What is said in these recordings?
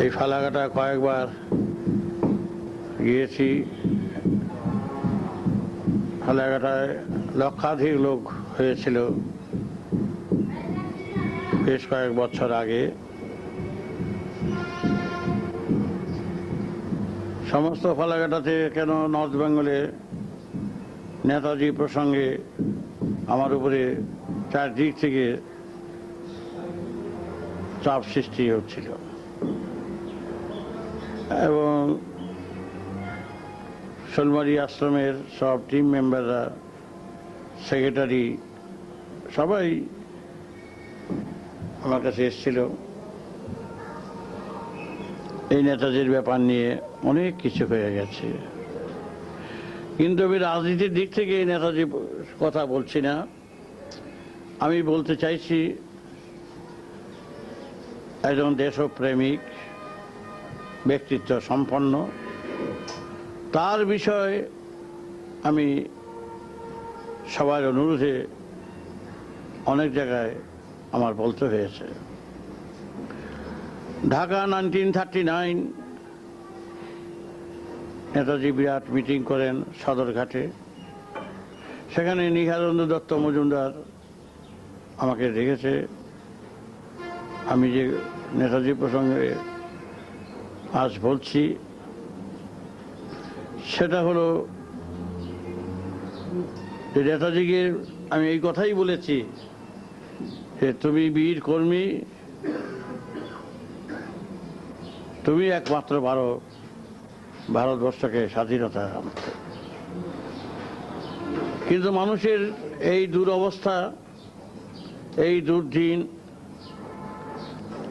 এই ফালাকাটা কয়েকবার গিয়েছি। ফালাকাটায় লক্ষাধিক লোক হয়েছিল। বেশ কয়েক বছর আগে। সমস্ত ফালাকাটাতে কেন নর্থ বেঙ্গলে নেতাজি প্রসঙ্গে আমার উপরে চারদিক থেকে চাপ সৃষ্টি হচ্ছিল। এবং শোলমারি আশ্রমের সব টিম মেম্বাররা সেক্রেটারি সবাই আমার কাছে এসেছিল। এই নেতাজির ব্যাপার নিয়ে অনেক কিছু হয়ে গেছে। কিন্তু আমি রাজনীতির দিক থেকে এই নেতাজি কথা বলছি না। আমি বলতে চাইছি একজন দেশপ্রেমিক, ব্যক্তিত্ব সম্পন্ন। তার বিষয়ে আমি সবার অনুরোধে অনেক জায়গায় আমার বলতে হয়েছে। Dhaka nineteen thirty nine Netaji বিরাট মিটিং করেন সদরঘাটে। সেখানে নিহারেন্দ্র দত্ত মজুমদার আমাকে দেখেছে। আমি যে নেতাজি প্রসঙ্গে আজ বলছি, সেটা হলো যে নেতাজিকে আমি এই কথাই বলেছি যে তুমি বীর কর্মী, তুমি একমাত্র পারো ভারতবর্ষকে স্বাধীনতা। কিন্তু মানুষের এই দুরবস্থা, এই দুর্দিন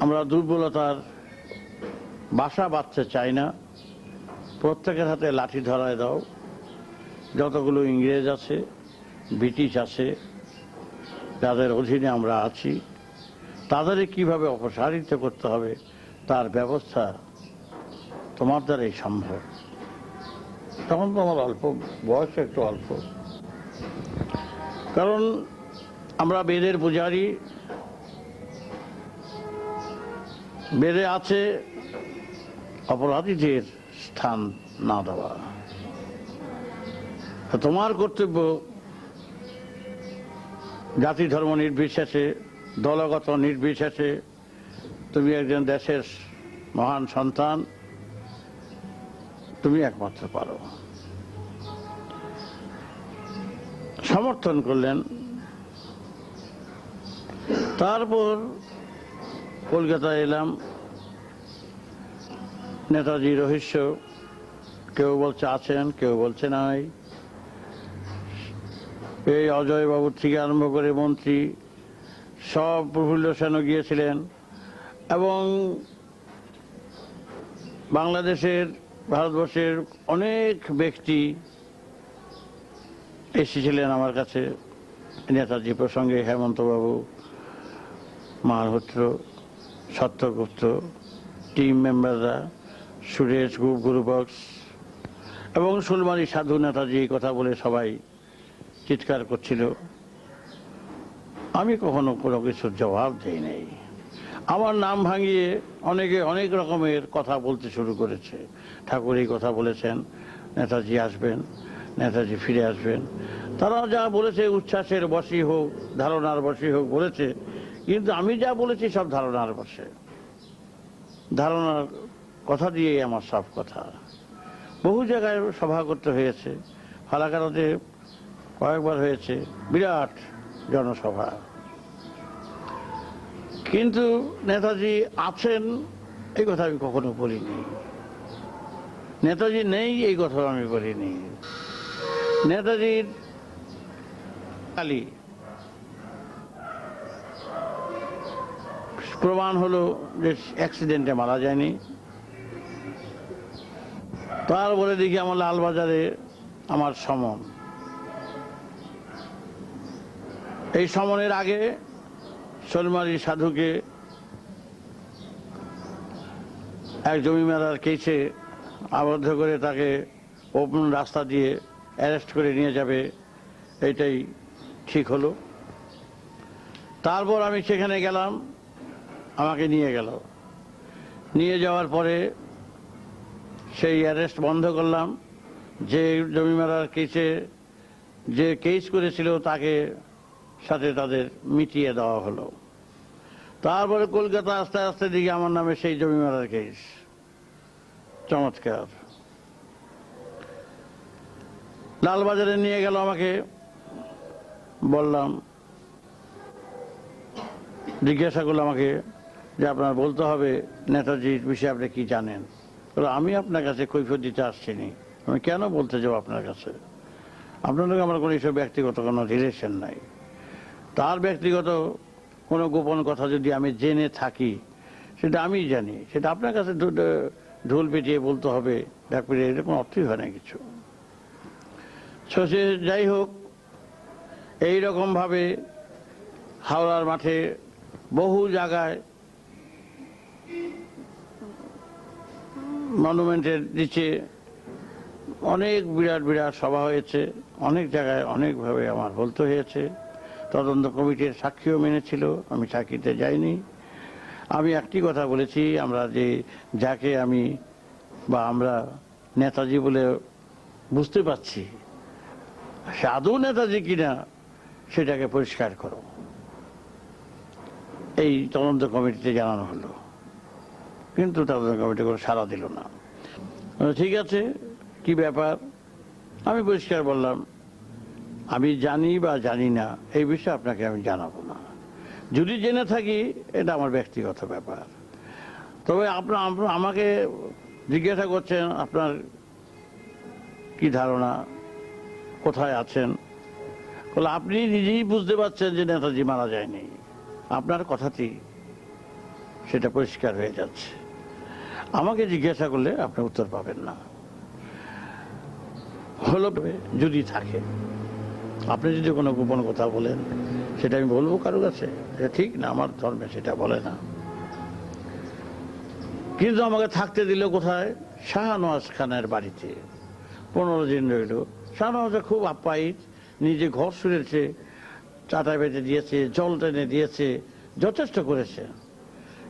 আমরা দুর্বলতার বাসা বাঁধতে চাই না। প্রত্যেকের হাতে লাঠি ধরায় দাও। যতগুলো ইংরেজ আছে, ব্রিটিশ আছে, যাদের অধীনে আমরা আছি তাদের কীভাবে অপসারিত করতে হবে, তার ব্যবস্থা তোমার দ্বারাই সম্ভব। তখন তো আমার অল্প বয়স, একটু অল্প। কারণ আমরা বেদের পূজারি বেদে আছে অপরাধীদের স্থান না দেওয়া। তোমার কর্তব্য জাতি ধর্ম নির্বিশেষে, দলগত নির্বিশেষে তুমি একজন দেশের মহান সন্তান, তুমি একমাত্র পারো। সমর্থন করলেন। তারপর কলকাতায় এলাম। নেতাজি রহস্য কেউ বলছে আছেন, কেউ বলছে নাই। এই অজয় বাবুর থেকে আরম্ভ করে মন্ত্রী, সব প্রফুল্ল সেনও গিয়েছিলেন। এবং বাংলাদেশের, ভারতবর্ষের অনেক ব্যক্তি এসেছিলেন আমার কাছে, নেতাজি প্রসঙ্গে হেমন্তবাবু, মালহোত্র। সত্যগুপ্ত টিম মেম্বাররা সুরেশ গুপ গুরুবক্স এবং সুলমানি সাধু নেতাজি এই কথা বলে সবাই চিৎকার করছিল। আমি কখনো কোনো কিছুর জবাব দেই নাই। আমার নাম ভাঙিয়ে অনেকে অনেক রকমের কথা বলতে শুরু করেছে। ঠাকুর এই কথা বলেছেন, নেতাজি আসবেন, নেতাজি ফিরে আসবেন। তারা যা বলেছে, উচ্ছ্বাসের বসি হোক, ধারণার বসি হোক বলেছে কিন্তু আমি যা বলেছি সব ধারণার বসে। ধারণার কথা দিয়েই আমার সব কথা। বহু জায়গায় সভা করতে হয়েছে। ফালাকারাতে কয়েকবার হয়েছে। বিরাট জনসভা। কিন্তু নেতাজি আছেন, এই কথা আমি কখনো বলিনি। নেতাজি নেই, এই কথা আমি বলিনি। নেতাজির কালী প্রমাণ হলো যে অ্যাক্সিডেন্টে মারা যায়নি। তারপরে দেখি আমার লালবাজারে আমার সমন। এই সমনের আগে সলমারি সাধুকে এক জমি মেলার কেসে আবদ্ধ করে তাকে ওপেন রাস্তা দিয়ে অ্যারেস্ট করে নিয়ে যাবে, এটাই ঠিক হলো। তারপর আমি সেখানে গেলাম। আমাকে নিয়ে গেল। নিয়ে যাওয়ার পরে সেই অ্যারেস্ট বন্ধ করলাম। যে জমি মারার কেসে যে কেস করেছিল তাকে সাথে তাদের মিটিয়ে দেওয়া হলো। তারপরে কলকাতা আস্তে আস্তে দিকে আমার নামে সেই জমি মারার কেস চমৎকার। লালবাজারে নিয়ে গেল আমাকে। বললাম, জিজ্ঞাসা করল আমাকে যে আপনার বলতে হবে নেতাজির বিষয়ে আপনি কি জানেন? আমি আপনার কাছে কৈফিয়ত দিতে আসছিনি আমি কেন বলতে যাব আপনার কাছে? আপনার আমার কোনো এইসব ব্যক্তিগত কোনো রিলেশন নাই। তার ব্যক্তিগত কোনো গোপন কথা যদি আমি জেনে থাকি সেটা আমি জানি। সেটা আপনার কাছে ঢোল পেটিয়ে বলতে হবে ডাক এটা কোনো অর্থই হয় না কিছু। So, সে যাই হোক এইরকম ভাবে হাওড়ার মাঠে বহু জায়গায় মনুমেন্টের নিচে অনেক বিরাট বিরাট সভা হয়েছে, অনেক জায়গায় অনেকভাবে আমার বলতে হয়েছে। তদন্ত কমিটির সাক্ষীও মেনেছিল, আমি সাক্ষীতে যাইনি। আমি একটি কথা বলেছি, আমরা যে যাকে আমি বা আমরা নেতাজি বলে বুঝতে পারছি, সে আদৌ নেতাজি কিনা সেটাকে পরিষ্কার করো। এই তদন্ত কমিটিতে জানানো হলো। কিন্তু তদন্ত কমিটি কোনো সাড়া দিল না। ঠিক আছে, কি ব্যাপার? আমি পরিষ্কার বললাম, আমি জানি বা জানি না, এই বিষয়ে আপনাকে আমি জানাব না। যদি জেনে থাকি, এটা আমার ব্যক্তিগত ব্যাপার। তবে আপনার আমাকে জিজ্ঞাসা করছেন, আপনার কি ধারণা? কোথায় আছেন? আপনি নিজেই বুঝতে পারছেন যে নেতাজি মারা যায়নি। আপনার কথাতেই সেটা পরিষ্কার হয়ে যাচ্ছে। আমাকে জিজ্ঞাসা করলে আপনি উত্তর পাবেন না। হলো যদি থাকে, আপনি যদি কোনো গোপন কথা বলেন, সেটা আমি বলব কারও কাছে। এটা ঠিক না, আমার ধর্মে সেটা বলে না। কিন্তু আমাকে থাকতে দিল কোথায়? শাহনওয়াজ খানের বাড়িতে। পনেরো দিন রইল। শাহনওয়াজে খুব আপ্যায়িত, নিজে ঘর শুনেছে চাটা বেঁধে দিয়েছে, জল টেনে দিয়েছে, যথেষ্ট করেছে।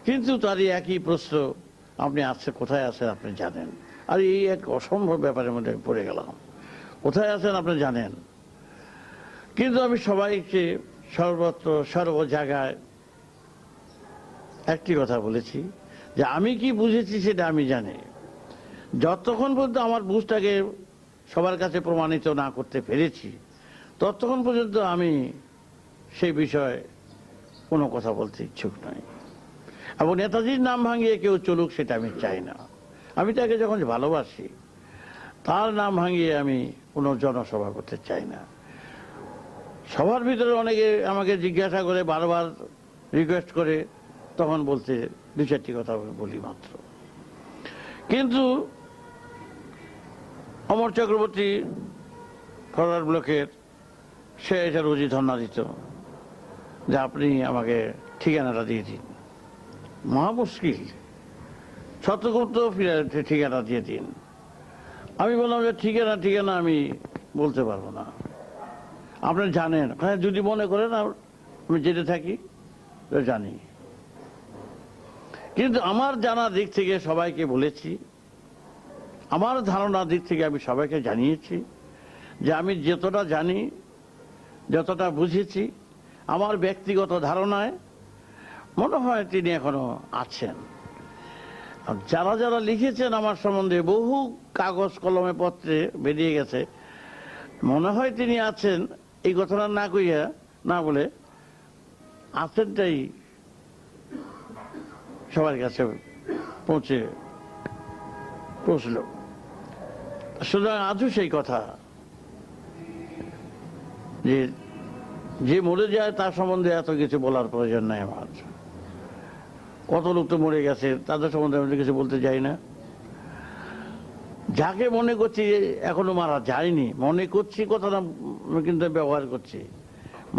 কিন্তু তারই একই প্রশ্ন, আপনি আছে কোথায় আছেন আপনি জানেন। আর এই এক অসম্ভব ব্যাপারের মধ্যে পড়ে গেলাম। কোথায় আছেন আপনি জানেন? কিন্তু আমি সবাইকে সর্বত্র, সর্ব জায়গায় একটি কথা বলেছি যে আমি কি বুঝেছি সেটা আমি জানি। যতক্ষণ পর্যন্ত আমার বুঝটাকে সবার কাছে প্রমাণিত না করতে পেরেছি, ততক্ষণ পর্যন্ত আমি সেই বিষয়ে কোনো কথা বলতে ইচ্ছুক নই। এবং নেতাজির নাম ভাঙিয়ে কেউ চলুক সেটা আমি চাই না। আমি তাকে যখন ভালোবাসি, তার নাম ভাঙিয়ে আমি কোনো জনসভা করতে চাই না। সবার ভিতরে অনেকে আমাকে জিজ্ঞাসা করে, বারবার রিকোয়েস্ট করে, তখন বলতে দু চারটি কথা বলি মাত্র। কিন্তু অমর চক্রবর্তী ফরওয়ার্ড ব্লকের সে এটা রোজই ধর্ণা দিত যে আপনি আমাকে ঠিকানাটা দিয়ে দিন। মহা মুশকিল ছত্রগুপ্ত ঠিকানা দিয়ে দিন। আমি বললাম যে ঠিকানা ঠিকানা আমি বলতে পারব না। আপনি জানেন হ্যাঁ যদি মনে করেন আম- যেতে থাকি জানি। কিন্তু আমার জানার দিক থেকে সবাইকে বলেছি, আমার ধারণার দিক থেকে আমি সবাইকে জানিয়েছি যে আমি যতটা জানি, যতটা বুঝেছি, আমার ব্যক্তিগত ধারণায় মনে হয় তিনি এখনও আছেন। যারা যারা লিখেছেন আমার সম্বন্ধে, বহু কাগজ কলমে পত্রে বেরিয়ে গেছে। মনে হয় তিনি আছেন, এই কথাটা না কইয়া, না বলে আছেনটাই সবার কাছে পৌঁছে পৌঁছল। সুতরাং আজও সেই কথা। যে যে মরে যায় তার সম্বন্ধে এত কিছু বলার প্রয়োজন নাই আমার। কত লোক তো মরে গেছে, তাদের সম্বন্ধে আমি কিছু বলতে যাই না। যাকে মনে করছি এখনও মারা যায়নি, মনে করছি কথাটা আমি কিন্তু ব্যবহার করছি,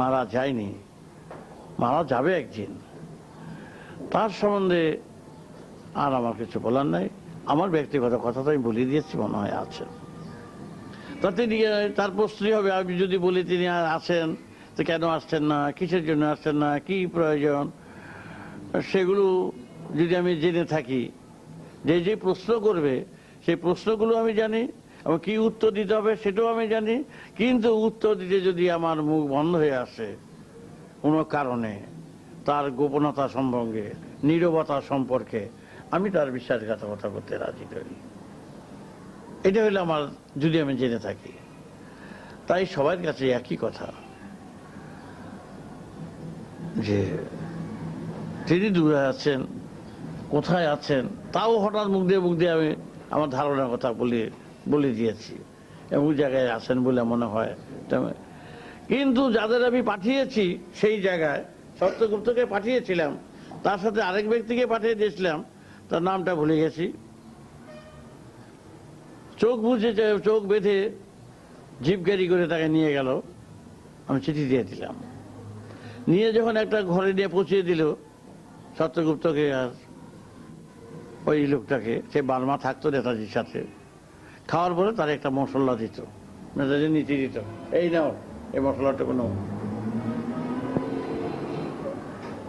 মারা যায়নি, মারা যাবে একদিন। তার সম্বন্ধে আর আমার কিছু বলার নাই। আমার ব্যক্তিগত কথা তো আমি বলে দিয়েছি, মনে হয় আছে। তা তিনি, তার প্রশ্নই হবে, আমি যদি বলি তিনি আর আছেন, তো কেন আসছেন না, কিসের জন্য আসছেন না, কি প্রয়োজন? সেগুলো যদি আমি জেনে থাকি, যে যে প্রশ্ন করবে, সেই প্রশ্নগুলো আমি জানি, এবং কি উত্তর দিতে হবে সেটাও আমি জানি, কিন্তু উত্তর দিতে যদি আমার মুখ বন্ধ হয়ে আসে কোনো কারণে, তার গোপনতা সম্পর্কে নীরবতা সম্পর্কে, আমি তার বিশ্বাসঘাতকতা করতে রাজি করি এটা হলো আমার, যদি আমি জেনে থাকি। তাই সবার কাছে একই কথা, যে তিনি দূরে আছেন, কোথায় আছেন, তাও হঠাৎ মুখ দিয়ে মুখ দিয়ে আমি আমার ধারণার কথা বলে বলে দিয়েছি এমন জায়গায় আছেন বলে মনে হয়। কিন্তু যাদের আমি পাঠিয়েছি সেই জায়গায়, সত্যগুপ্তকে পাঠিয়েছিলাম, তার সাথে আরেক ব্যক্তিকে পাঠিয়ে দিয়েছিলাম, তার নামটা ভুলে গেছি। চোখ বুঝে, চোখ বেঁধে জিপ গাড়ি করে তাকে নিয়ে গেল। আমি চিঠি দিয়ে দিলাম। নিয়ে যখন একটা ঘরে নিয়ে পৌঁছিয়ে দিল সত্যগুপ্তকে আর ওই লোকটাকে, সে বার্মা থাকতো নেতাজির সাথে, খাওয়ার পরে তার একটা মশলা দিত, নেতাজি নীতি দিত, এই নাও, এই মশলাটুকু নাও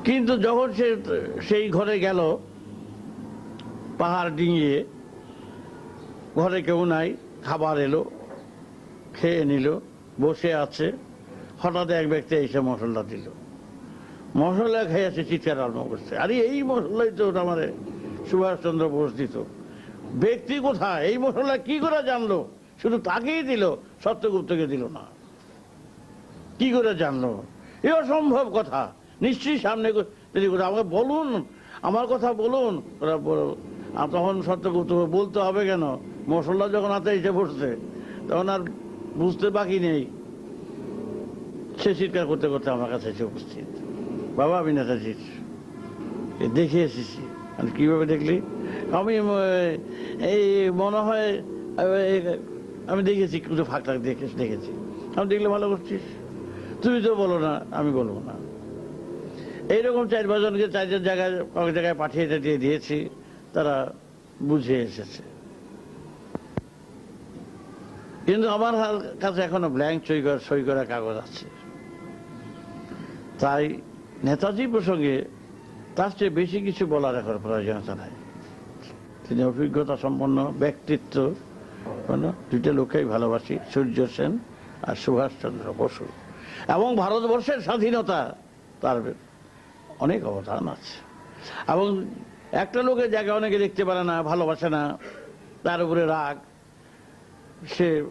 কিন্তু যখন সে, সেই ঘরে গেল, পাহাড় ডিঙিয়ে, ঘরে কেউ নাই, খাবার এলো, খেয়ে নিল, বসে আছে, হঠাৎ এক ব্যক্তি এসে মশলা দিল। মশলা খাই আছে চিৎকার আরম্ভ করছে। আরে এই মশলাই তো আমার সুভাষচন্দ্র বোস দিত। ব্যক্তি কোথায়? এই মশলা কি করে জানলো? শুধু তাকেই দিল, সত্যগুপ্তকে দিল না। কি করে জানলো? এ অসম্ভব কথা। নিশ্চয়ই সামনে আমাকে বলুন, আমার কথা বলুন। ওরা তখন সত্যগুপ্ত বলতে হবে কেন? মশলা যখন হাতে এসে বসছে, তখন আর বুঝতে বাকি নেই। সে চিৎকার করতে করতে আমার কাছে এসে উপস্থিত। বাবা আমি নেতাজির দেখে এসেছি। আমি কীভাবে দেখলি? আমি এই মনে হয় আমি দেখেছি কিছু ফাঁক টাক দেখে, দেখেছি। আমি দেখলে ভালো করছিস। তুমি তো বলো না, আমি বলব না। এইরকম চার পাঁচজনকে চার চার জায়গায়, এক জায়গায় পাঠিয়ে টাঠিয়ে দিয়েছি, তারা বুঝে এসেছে। কিন্তু আমার কাছে এখনও ব্ল্যাঙ্ক সই করা সই করা কাগজ আছে। তাই নেতাজি প্রসঙ্গে তার চেয়ে বেশি কিছু বলার এখন প্রয়োজনীয়তা নাই। তিনি অভিজ্ঞতা সম্পন্ন, ব্যক্তিত্ব। দুইটা লোকেই ভালোবাসি, সূর্য সেন আর সুভাষচন্দ্র বসু। এবং ভারতবর্ষের স্বাধীনতা, তার অনেক অবদান আছে। এবং একটা লোকের জায়গা অনেকে দেখতে পারে না, ভালোবাসে না, তার উপরে রাগ। সে,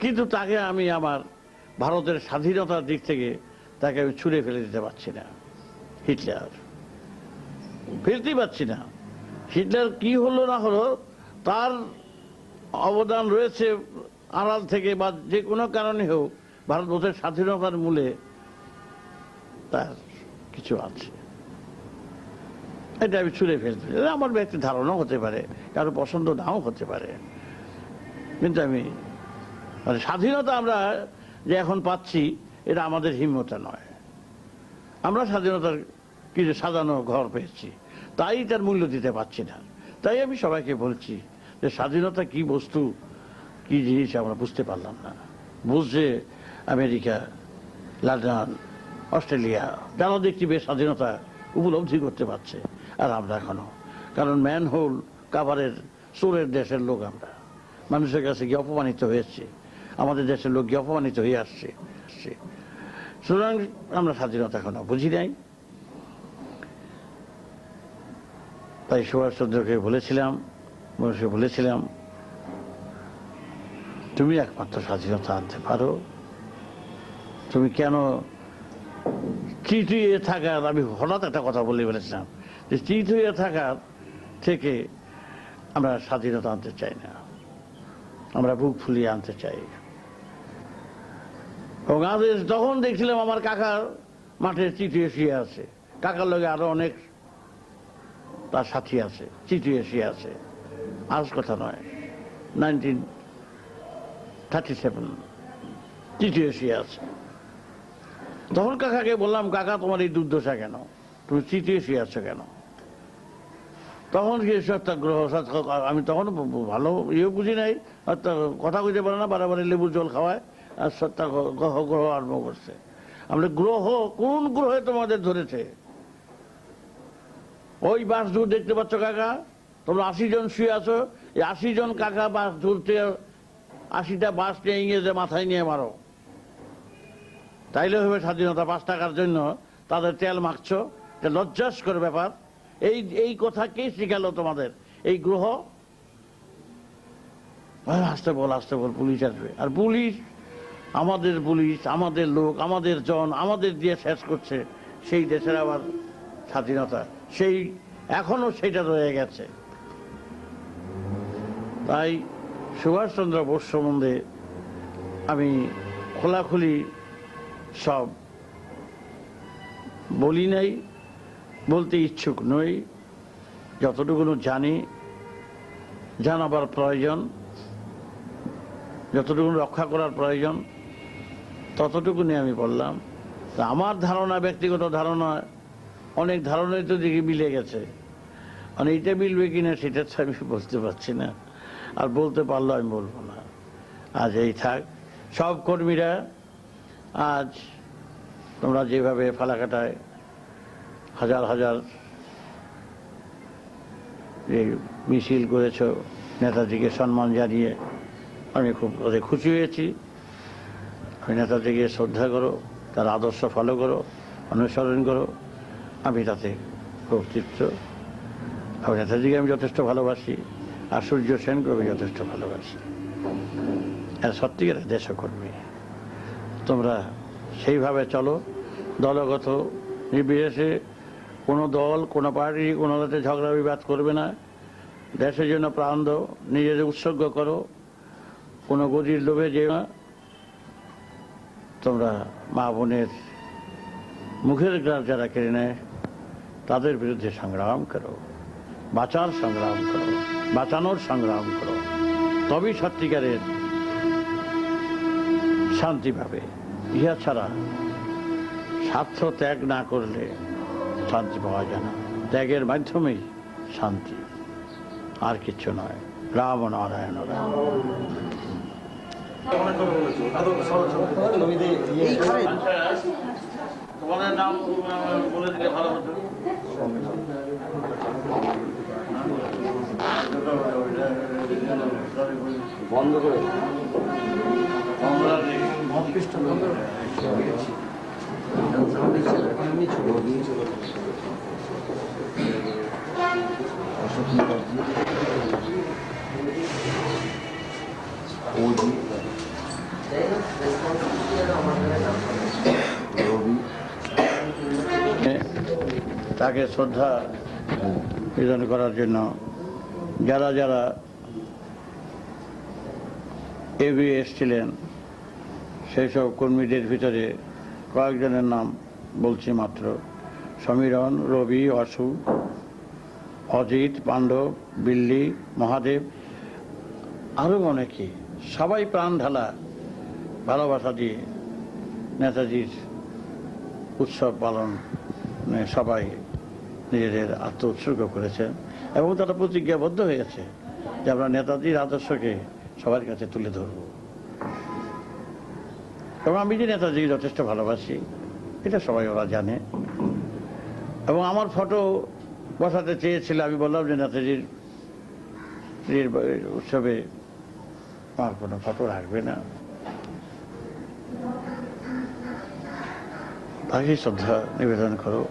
কিন্তু তাকে আমি আমার ভারতের স্বাধীনতার দিক থেকে তাকে আমি ছুঁড়ে ফেলে দিতে পারছি না। হিটলার। ফেলতেই পারছি না। হিটলার কি হলো না হলো, তার অবদান রয়েছে আড়াল থেকে বা যে কোনো কারণে হোক, ভারতবর্ষের স্বাধীনতার মূলে তার কিছু আছে। এটা আমি ছুঁড়ে ফেলতে আমার ব্যক্তি ধারণাও হতে পারে, কারও পছন্দ নাও হতে পারে। কিন্তু আমি মানে স্বাধীনতা আমরা যে এখন পাচ্ছি, এটা আমাদের হিম্মতা নয়। আমরা স্বাধীনতার কিছু সাজানো ঘর পেয়েছি, তাই তার মূল্য দিতে পারছি না। তাই আমি সবাইকে বলছি যে স্বাধীনতা কি বস্তু, কি জিনিস আমরা বুঝতে পারলাম না। বুঝছে আমেরিকা লন্ডন অস্ট্রেলিয়া যারা দেখছি বেশ স্বাধীনতা উপলব্ধি করতে পারছে, আর আমরা এখনও। কারণ ম্যান হোল কাভারের চোরের দেশের লোক আমরা। মানুষের কাছে গিয়ে অপমানিত হয়েছে। আমাদের দেশের লোক গিয়ে অপমানিত হয়ে আসছে। সুতরাং আমরা স্বাধীনতা এখনও বুঝি নাই। তাই সুভাষচন্দ্রকে বলেছিলাম বসে বলেছিলাম, তুমি একমাত্র স্বাধীনতা আনতে পারো। তুমি কেন হয়ে থাকার, আমি হঠাৎ একটা কথা বলে বলেছিলাম যে হয়ে থাকার থেকে আমরা স্বাধীনতা আনতে চাই না। আমরা বুক ফুলিয়ে আনতে চাই। এবং তখন দেখছিলাম আমার কাকার মাঠে চিটিয়ে শুয়ে আছে, কাকার লগে আরও অনেক তার সাথী আছে চিটিয়ে শুয়ে আছে। আজ কথা নয় নাইনটিন থার্টি সেভেন চিটিয়ে শুয়ে আছে। তখন কাকাকে বললাম, কাকা, তোমার এই দুর্দশা কেন? তুমি চিটিয়ে শুয়ে আছো কেন? তখন কি সত্যাগ্রহ সত্য- আমি তখন ভালো ইয়ে বুঝি নাই কথা বুঝতে পারে না বারে বারে লেবু জল খাওয়ায়, আর সত্যাগ্রহ গ্রহ আরম্ভ করছে। আমরা গ্রহ কোন গ্রহে তোমাদের ধরেছে? ওই বাস দূর দেখতে পাচ্ছ কাকা? তোমরা আশি জন শুয়ে আছো। এই আশি জন কাকা বাস ধরতে আশিটা বাস নিয়ে ইংরেজে মাথায় নিয়ে মারো। তাইলে হবে স্বাধীনতা পাঁচ টাকার জন্য। তাদের তেল মাখছো। এটা লজ্জাস্কর ব্যাপার। এই এই কথা কে শিখালো তোমাদের? এই গ্রহ? আসতে বল আসতে বল, পুলিশ আসবে। আর পুলিশ? আমাদের পুলিশ, আমাদের লোক, আমাদের জন, আমাদের দিয়ে শেষ করছে। সেই দেশের আবার স্বাধীনতা। সেই এখনও সেটা রয়ে গেছে। তাই সুভাষচন্দ্র বোস সম্বন্ধে আমি খোলাখুলি সব বলি নাই, বলতে ইচ্ছুক নই যতটুকু জানি, জানাবার প্রয়োজন যতটুকু রক্ষা করার প্রয়োজন ততটুকুনি আমি বললাম। আমার ধারণা, ব্যক্তিগত ধারণা অনেক ধারণাই তো দিকে মিলে গেছে। মানে এইটা মিলবে কিনা সেটা তো আমি বলতে পারছি না। আর বলতে পারলেও আমি বলব না। আজ এই থাক। সব কর্মীরা আজ তোমরা যেভাবে ফালাকাটায় হাজার হাজার মিছিল করেছ, নেতাজিকে সম্মান জানিয়ে আমি খুব ওদের খুশি হয়েছি। আমি নেতাজিকে শ্রদ্ধা করো, তার আদর্শ ফলো করো, অনুসরণ করো। আমি তাতে তৃপ্ত আমি নেতাজিকে আমি যথেষ্ট ভালোবাসি, আর সূর্য সেনকে আমি যথেষ্ট ভালোবাসি। আর সত্যিকার দেশকর্মী। তোমরা সেইভাবে চলো, দলগত নির্বিশেষে কোনো দল, কোনো পার্টি, কোনো দলের ঝগড়া বিবাদ করবে না। দেশের জন্য প্রাণ দাও, নিজেদের উৎসর্গ করো, কোনো গদির লোভে যে না। তোমরা মা বোনের মুখের গ্রাস যারা কেড়ে নেয় তাদের বিরুদ্ধে সংগ্রাম করো। বাঁচার সংগ্রাম করো। বাঁচানোর সংগ্রাম করো। তবেই সত্যিকারের শান্তি পাবে। ইহা ছাড়া স্বার্থ ত্যাগ না করলে শান্তি পাওয়া যায় না। ত্যাগের মাধ্যমেই শান্তি। আর কিছু নয়। রাম নারায়ণ, রাম। তোমাদের নাম বলে দিলে ভালো হতো। বন্ধ করে তাকে শ্রদ্ধা নিবেদন করার জন্য যারা যারা এগিয়ে এসছিলেন সেই সব কর্মীদের ভিতরে কয়েকজনের নাম বলছি মাত্র। সমীরণ, রবি, অশু, অজিত, পাণ্ডব, বিল্লি, মহাদেব আরও অনেকে। সবাই প্রাণ ঢালা ভালোবাসা দিয়ে নেতাজির উৎসব পালন সবাই নিজেদের আত্ম উৎসর্গ করেছেন এবং তারা প্রতিজ্ঞাবদ্ধ হয়েছে যে আমরা নেতাজির আদর্শকে সবার কাছে তুলে ধরব। এবং আমি যে নেতাজিকে যথেষ্ট ভালোবাসি, এটা সবাই ওরা জানে। এবং আমার ফটো বসাতে চেয়েছিল, আমি বললাম যে নেতাজির উৎসবে আমার কোনো ফটো রাখবে না। তাকে শ্রদ্ধা নিবেদন করো।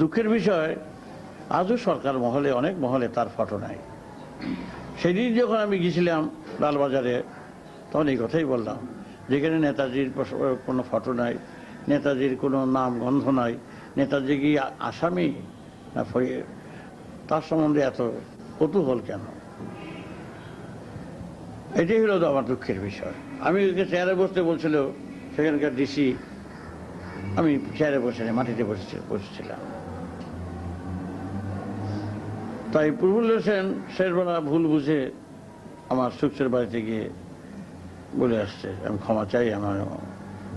দুঃখের বিষয়, আজও সরকার মহলে, অনেক মহলে তার ফটো নাই। সেদিন যখন আমি গেছিলাম লালবাজারে, তখন এই কথাই বললাম, যেখানে নেতাজির কোনো ফটো নাই, নেতাজির কোনো নাম গন্ধ নাই, নেতাজি কি আসামি না তার সম্বন্ধে এত কৌতূহল কেন? এটাই হলো আমার দুঃখের বিষয়। আমি ওকে চেয়ারে বসতে বলছিল, সেখানকার ডিসি আমি চেয়ারে বসে, মাটিতে বসে বসেছিলাম। তাই পূর্বুল্ল সেন শেরবেলা ভুল বুঝে আমার সুখসের বাড়িতে গিয়ে বলে আসছে, আমি ক্ষমা চাই, আমার,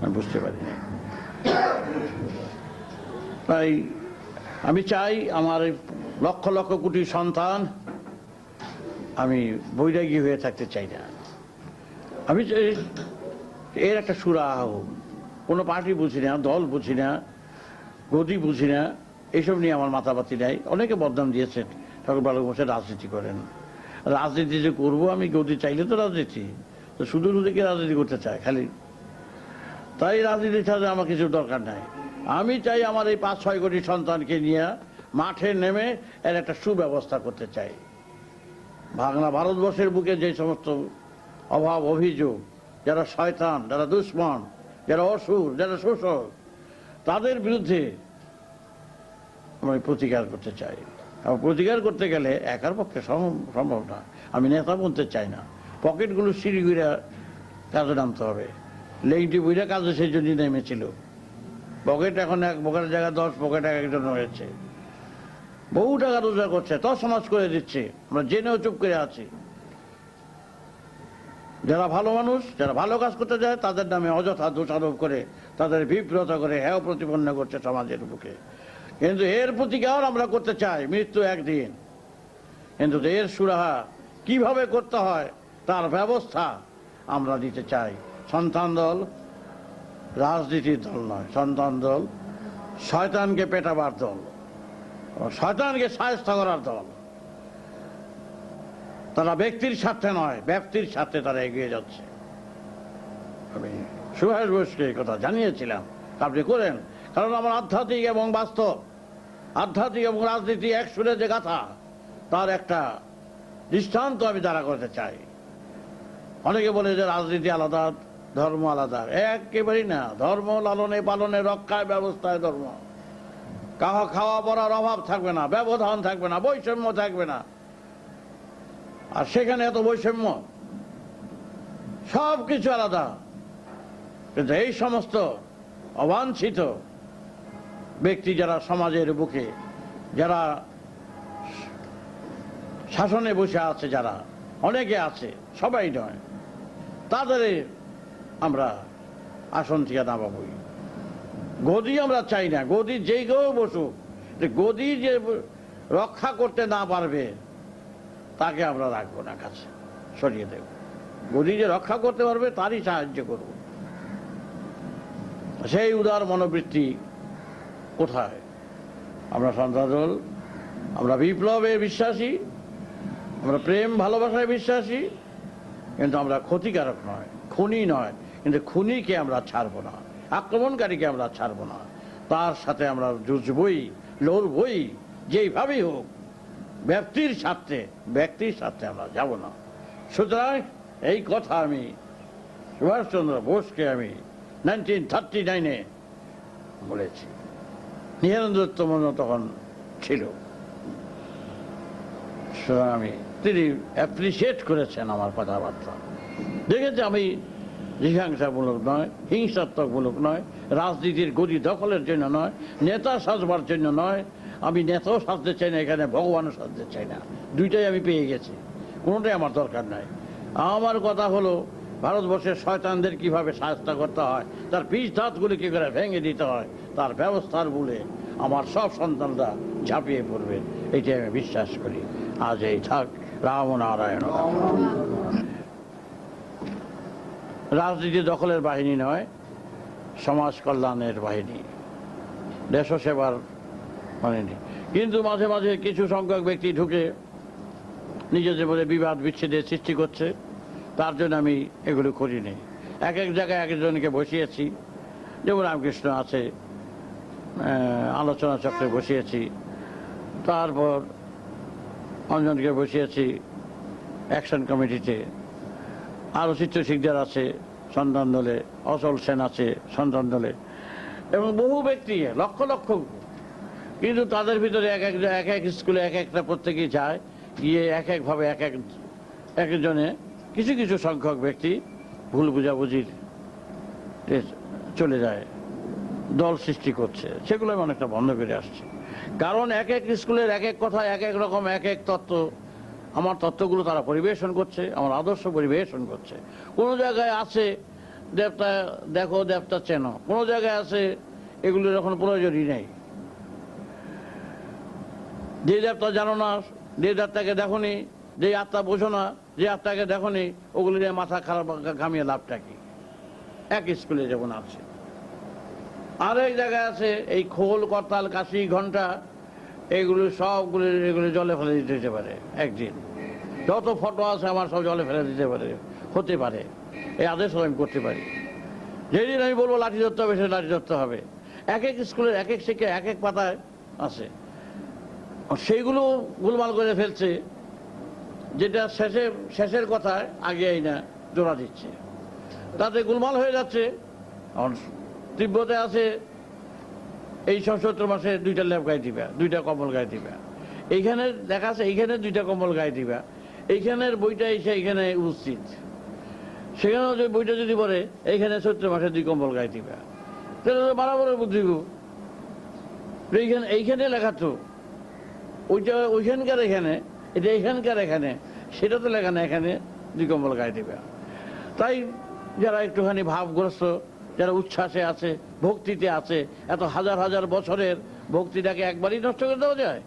আমি বুঝতে পারিনি। তাই আমি চাই আমার লক্ষ লক্ষ কোটি সন্তান আমি বৈরাগী হয়ে থাকতে চাই না। আমি এর একটা সুরাহ হোক। কোনো পার্টি বুঝি না, দল বুঝি না গতি বুঝি না এইসব নিয়ে আমার মাথাপাতি নাই। অনেকে বদনাম দিয়েছেন, ঠাকুর বালক বসে রাজনীতি করেন। রাজনীতি যে করব, আমি গতি চাইলে তো রাজনীতি। তো শুধু শুধু কি রাজনীতি করতে চায়, খালি। তাই রাজনীতির সাথে আমার কিছু দরকার নাই। আমি চাই আমার এই পাঁচ ছয় কোটি সন্তানকে নিয়ে মাঠে নেমে এর একটা সুব্যবস্থা করতে চাই। বাংলা ভারতবর্ষের বুকে যে সমস্ত অভাব, অভিযোগ, যারা শয়তান, যারা দুশ্মন যারা অসুর যারা শোষক, তাদের বিরুদ্ধে আমি প্রতিকার করতে চাই। আর প্রতিকার করতে গেলে একার পক্ষে সম- সম্ভব না। আমি নেতা বলতে চাই না। পকেটগুলো সিঁড়ি ঘুরে কাজে নামতে হবে। লেংটি বুঝে কাজে সেই জন্য নেমেছিল। পকেট এখন এক পকেটের জায়গায় দশ, পকেট এক একজন হয়েছে বহু টাকা রোজগার করছে তো সমাজ করে দিচ্ছে। আমরা জেনেও চুপ করে আছি। যারা ভালো মানুষ, যারা ভালো কাজ করতে যায়, তাদের নামে অযথা দোষারোপ করে, তাদের বিব্রত করে হেয় প্রতিপন্ন করছে সমাজের বুকে। কিন্তু এর প্রতিকার আমরা করতে চাই মৃত্যু একদিন। কিন্তু এর সুরাহা কীভাবে করতে হয়, তার ব্যবস্থা আমরা দিতে চাই। সন্তান দল রাজনীতির দল নয়, সন্তান দল শয়তানকে পেটাবার দল শয়তানকে সাহায্য করার দল। তারা ব্যক্তির স্বার্থে নয়, ব্যক্তির স্বার্থে তারা এগিয়ে যাচ্ছে। আমি সুভাষ এই কথা জানিয়েছিলাম। আপনি করেন, কারণ আমার আধ্যাত্মিক এবং বাস্তব, আধ্যাত্মিক এবং রাজনীতি এক সুরে যে গাথা, তার একটা দৃষ্টান্ত আমি দাঁড়া করতে চাই। অনেকে বলে যে রাজনীতি আলাদা, ধর্ম আলাদা। একেবারেই না, ধর্ম লালনে পালনে রক্ষায় ব্যবস্থায় ধর্ম। কাহা খাওয়া পড়ার অভাব থাকবে না, ব্যবধান থাকবে না, বৈষম্য থাকবে না। আর সেখানে এত বৈষম্য। সব কিছু আলাদা। কিন্তু এই সমস্ত অবাঞ্ছিত ব্যক্তি যারা সমাজের বুকে, যারা শাসনে বসে আছে, যারা অনেকে আছে, সবাই নয় তাদের আমরা আসন থেকে নামাবই। গদি আমরা চাই না, গদি যেই কেউ বসুক গদি যে রক্ষা করতে না পারবে তাকে আমরা রাখব না কাছে, সরিয়ে দেব। গদি যে রক্ষা করতে পারবে, তারই সাহায্য করব। সেই উদার মনোবৃত্তি কোথায়? আমরা সন্তাদল আমরা বিপ্লবে বিশ্বাসী, আমরা প্রেম ভালোবাসায় বিশ্বাসী, কিন্তু আমরা ক্ষতিকারক নয়, খুনি নয়, কিন্তু খুনিকে আমরা ছাড়বো না, আক্রমণকারীকে আমরা ছাড়বো না। তার সাথে আমরা যুঝবই লড়বই, যেইভাবেই হোক ব্যক্তির স্বার্থে ব্যক্তির স্বার্থে আমরা যাব না। সুতরাং এই কথা আমি সুভাষচন্দ্র বোসকে আমি নাইনটিন থার্টি নাইনে বলেছি নিরানন্দত্তম তখন ছিল। সুতরাং আমি, তিনি অ্যাপ্রিসিয়েট করেছেন আমার কথাবার্তা। দেখেছে আমি জিজ্ঞাসামূলক নয়, হিংসাত্মকমূলক নয়, রাজনীতির গদি দখলের জন্য নয়, নেতা সাজবার জন্য নয় আমি নেতাও সাজতে চাই না, এখানে ভগবানও সাজতে চাই না। দুইটাই আমি পেয়ে গেছি। কোনোটাই আমার দরকার নাই। আমার কথা হলো, ভারতবর্ষের শয়তানদের কীভাবে সাহায্য করতে হয়, তার পিস কি করে ভেঙে দিতে হয়, তার ব্যবস্থার বলে আমার সব সন্তানরা ঝাঁপিয়ে পড়বে, এটাই আমি বিশ্বাস করি। আজ এই থাক, রাম নারায়ণ। রাজনীতি দখলের বাহিনী নয়, সমাজ কল্যাণের বাহিনী। দেশ বাহিনী কিন্তু মাঝে মাঝে কিছু সংখ্যক ব্যক্তি ঢুকে নিজেদের মধ্যে বিবাদ, বিচ্ছেদের সৃষ্টি করছে। তার জন্য আমি এগুলো করিনি। এক এক জায়গায় এক একজনকে বসিয়েছি। যেমন রামকৃষ্ণ আছে আলোচনা চক্রে বসিয়েছি। তারপর অঞ্জনকে বসিয়েছি অ্যাকশন কমিটিতে। আরও চিত্রশিকদার আছে, সন্তান দলে, অচল সেন আছে, সন্তান দলে। এবং বহু ব্যক্তি, লক্ষ লক্ষ কিন্তু তাদের ভিতরে এক এক এক এক স্কুলে এক একটা প্রত্যেকেই যায়। গিয়ে এক একভাবে এক এক এক একজনে কিছু কিছু সংখ্যক ব্যক্তি ভুল বুঝাবুঝির চলে যায়, দল সৃষ্টি করছে। সেগুলো আমি অনেকটা বন্ধ করে আসছি। কারণ এক এক স্কুলের এক এক কথা, এক এক রকম এক এক তত্ত্ব। আমার তত্ত্বগুলো তারা পরিবেশন করছে, আমার আদর্শ পরিবেশন করছে। কোনো জায়গায় আছে, দেবতা দেখো, দেবতা চেনো। কোনো জায়গায় আছে, এগুলোর এখন প্রয়োজনই নেই। যে দেবতা জানো না, যে দেবতাকে দেখনি, যে আত্মা বোঝো না, যে আত্মাকে দেখনি, ওগুলো নিয়ে মাথা খারাপ ঘামিয়ে লাভটা কি? এক স্কুলে যেমন আছে। আর এক জায়গায় আছে, এই খোল, করতাল, কাশি ঘণ্টা এগুলো সবগুলো, এগুলো জলে ফেলে দিতে হতে পারে, একদিন। যত ফটো আছে আমার সব জলে ফেলে দিতে পারে, হতে পারে। এই আদেশ আমি করতে পারি। যেদিন আমি বলব লাঠি ধরতে হবে, সে লাঠি ধরতে হবে। এক এক স্কুলের এক এক শিক্ষা, এক এক পাতায় আছে। সেইগুলো গোলমাল করে ফেলছে, যেটা শেষে শেষের কথায় আগে এই না জোড়া দিচ্ছে। তাতে গোলমাল হয়ে যাচ্ছে। তিব্বতে আছে, এই সশস্ত্র মাসে দুইটা ল্যাব গায়ে দিবা, দুইটা কম্বল গায়ে দিবা। এইখানে দেখা আছে এইখানে দুইটা কম্বল গায়ে দিবা। এইখানের বইটা এসে এইখানে উপস্থিত। সেখানে যে বইটা যদি পড়ে এইখানে চৈত্র মাসে দুই কম্বল গায়ে দিবা। তাহলে বরাবরের বুদ্ধি গো। এইখানে এইখানে লেখা তো। ওইটা ওইখানকার এখানে, এটা এখানকার এখানে, সেটা তো লেখা এখানে দুই কম্বল গায়ে দিবা। তাই যারা একটুখানি ভাবগ্রস্ত, যারা উচ্ছ্বাসে আছে, ভক্তিতে আছে, এত হাজার হাজার বছরের ভক্তিটাকে একবারই নষ্ট করে দেওয়া যায়?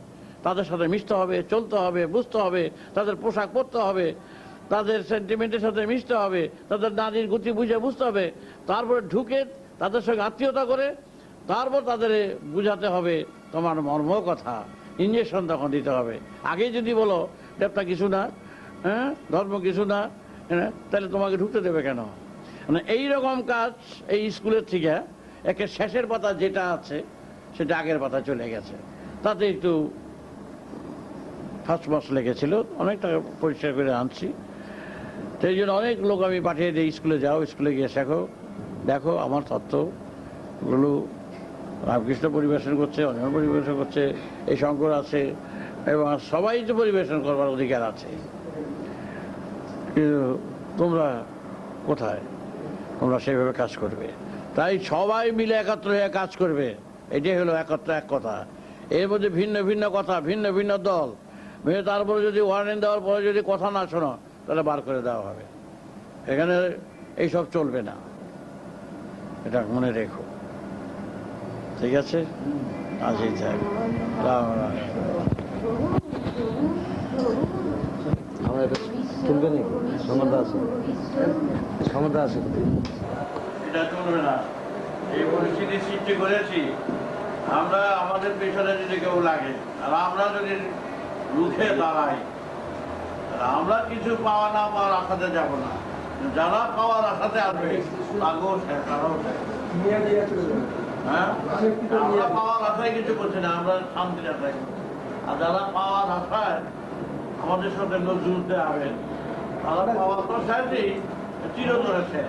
তাদের সাথে মিশতে হবে, চলতে হবে, বুঝতে হবে, তাদের পোশাক পরতে হবে, তাদের সেন্টিমেন্টের সাথে মিশতে হবে, তাদের নারীর গতি বুঝে বুঝতে হবে, তারপরে ঢুকে তাদের সঙ্গে আত্মীয়তা করে, তারপর তাদের বুঝাতে হবে তোমার মর্ম কথা ইঞ্জেকশন তখন দিতে হবে। আগেই যদি বলো দেবতা কিছু না হ্যাঁ ধর্ম কিছু না হ্যাঁ, তাহলে তোমাকে ঢুকতে দেবে কেন? মানে এইরকম কাজ এই স্কুলের থেকে একে শেষের পাতা যেটা আছে সেটা আগের পাতা চলে গেছে। তাতে একটু ফার্স্ট মাস লেগেছিল অনেক টাকা পরিষ্কার করে আনছি। সেই জন্য অনেক লোক আমি পাঠিয়ে দিই স্কুলে যাও স্কুলে গিয়ে শেখো দেখো আমার তত্ত্বগুলো রামকৃষ্ণ পরিবেশন করছে অনিয়ন পরিবেশন করছে, এই শঙ্কর আছে, এবং সবাই তো পরিবেশন করবার অধিকার আছে। কিন্তু তোমরা কোথায়? তোমরা সেইভাবে কাজ করবে। তাই সবাই মিলে একাত্র হয়ে কাজ করবে। এটাই হলো একত্র এক কথা। এর মধ্যে ভিন্ন ভিন্ন কথা, ভিন্ন ভিন্ন দল। তারপরে যদি ওয়ার্নিং দেওয়ার পরে যদি কথা না শোনো, তাহলে বার করে দেওয়া হবে। এখানে এইসব চলবে না। এটা মনে রেখো। ঠিক আছে? আজই থাক রাম রাম। আমরা এটা তুলবে নাকি ক্ষমতা আছে। ক্ষমতা আছে। এটা চলবে না। এই পরিস্থিতি সৃষ্টি করেছি। আমরা আমাদের পেছনে যদি কেউ লাগে আর আমরা যদি রুখে দাঁড়াই আমরা কিছু পাওয়া না পাওয়ার আশাতে যাব না। যারা পাওয়ার আশাতে আসবে তাকেও শেষ, তারাও শেষ। হ্যাঁ? আমরা পাওয়ার আশায় কিছু করছি না আমরা শান্তির আশায়। আর যারা পাওয়ার আশায় আমাদের সাথে লোক যুদ্ধে হবে তারা পাওয়ার তো শেষই চিরতরে শেষ।